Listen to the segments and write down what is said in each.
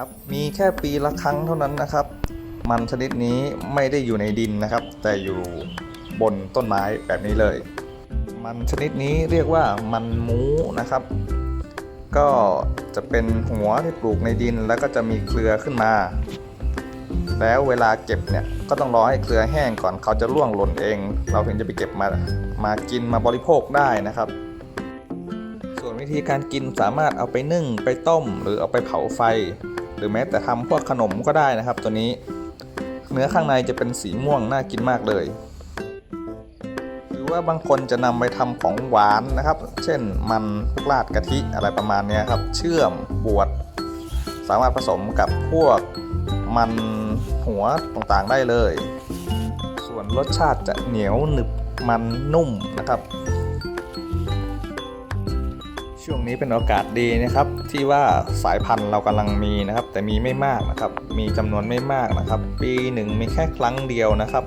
ครับมีแค่ปีละครั้งเท่านั้นนะครับ มันชนิดนี้ไม่ได้อยู่ในดินนะครับ แต่อยู่บนต้นไม้แบบนี้เลย มันชนิดนี้เรียกว่ามันมูนะครับ ก็จะเป็นหัวที่ปลูกในดินแล้วก็จะมีเครือขึ้นมา แล้วเวลาเก็บเนี่ยก็ต้องรอให้เครือแห้งก่อนเขาจะร่วงหล่นเอง เราถึงจะไปเก็บมามากินมาบริโภคได้นะครับส่วนวิธีการกินสามารถเอาไปนึ่งไปต้มหรือเอาไปเผาไฟ หรือแม้แต่ทำพวกขนมก็ได้นะครับ ตัวนี้เนื้อข้างในจะเป็นสีม่วงน่ากินมากเลย หรือว่าบางคนจะนำไปทำของหวานนะครับ เช่นมันพวกราดกะทิอะไรประมาณนี้ครับ เชื่อมบวชสามารถผสมกับพวกมันหัวต่างๆได้เลย ส่วนรสชาติจะเหนียวหนึบมันนุ่มนะครับ ช่วงนี้เป็นโอกาสดีนะครับ ที่ว่าสายพันธุ์เรากำลังมีนะครับ แต่มีไม่มากนะครับ มีจำนวนไม่มากนะครับ ปีหนึ่งมีแค่ครั้งเดียวนะครับ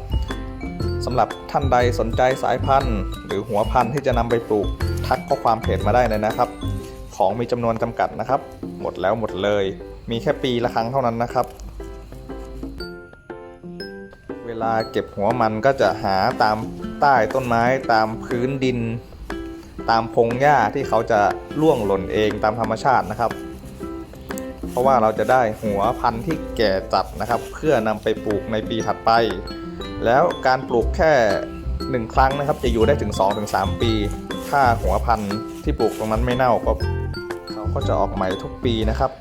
สำหรับท่านใดสนใจสายพันธุ์ หรือหัวพันธุ์ที่จะนำไปปลูกทักข้อความเพจมาได้เลยนะครับ ของมีจำนวนจำกัดนะครับ หมดแล้วหมดเลย มีแค่ปีละครั้งเท่านั้นนะครับ เวลาเก็บหัวมันก็จะหาตามใต้ต้นไม้ตามพื้นดิน ตามพงหญ้าที่เขาจะล่วงหล่นเองตามธรรมชาตินะครับ เพราะว่าเราจะได้หัวพันธุ์ที่แก่จัดนะครับ เพื่อนำไปปลูกในปีถัดไป แล้วการปลูกแค่หนึ่งครั้งนะครับ จะอยู่ได้ถึง 2-3 ปี ถ้าหัวพันธุ์ที่ปลูกตรงนั้นไม่เน่าก็เขาก็จะออกใหม่ทุกปีนะครับ